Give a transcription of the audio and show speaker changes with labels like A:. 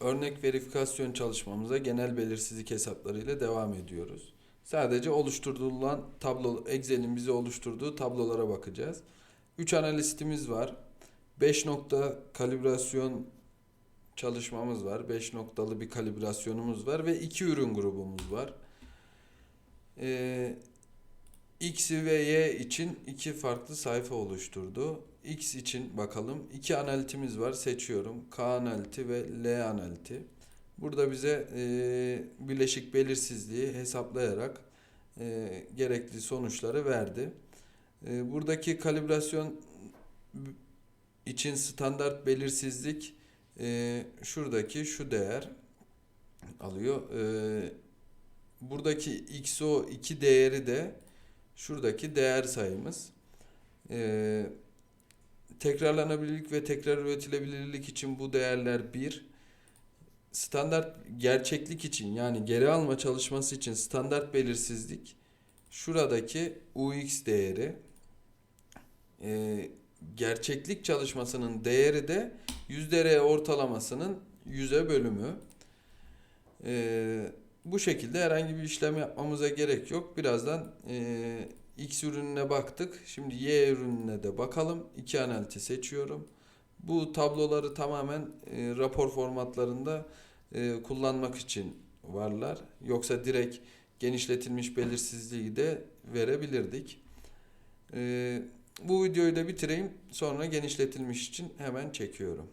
A: örnek verifikasyon çalışmamıza genel belirsizlik hesapları ile devam ediyoruz. Sadece oluşturulan tablo, Excel'in bize oluşturduğu tablolara bakacağız. 3 analistimiz var. 5 nokta kalibrasyon çalışmamız var. 5 noktalı bir kalibrasyonumuz var ve 2 ürün grubumuz var. Ee, X ve Y için iki farklı sayfa oluşturdu. X için bakalım. iki analitimiz var. Seçiyorum. K analiti ve L analiti. Burada bize e, bileşik belirsizliği hesaplayarak e, gerekli sonuçları verdi. E, buradaki kalibrasyon için standart belirsizlik e, şuradaki şu değer alıyor. E, buradaki XO2 değeri de şuradaki değer sayımız. Ee, tekrarlanabilirlik ve tekrar üretilebilirlik için bu değerler 1. Standart gerçeklik için yani geri alma çalışması için standart belirsizlik şuradaki UX değeri. Ee, gerçeklik çalışmasının değeri de yüzde ortalamasının yüze bölümü. Ee, bu şekilde herhangi bir işlem yapmamıza gerek yok. Birazdan e, X ürününe baktık. Şimdi Y ürününe de bakalım. İki analiti seçiyorum. Bu tabloları tamamen e, rapor formatlarında e, kullanmak için varlar. Yoksa direkt genişletilmiş belirsizliği de verebilirdik. E, bu videoyu da bitireyim. Sonra genişletilmiş için hemen çekiyorum.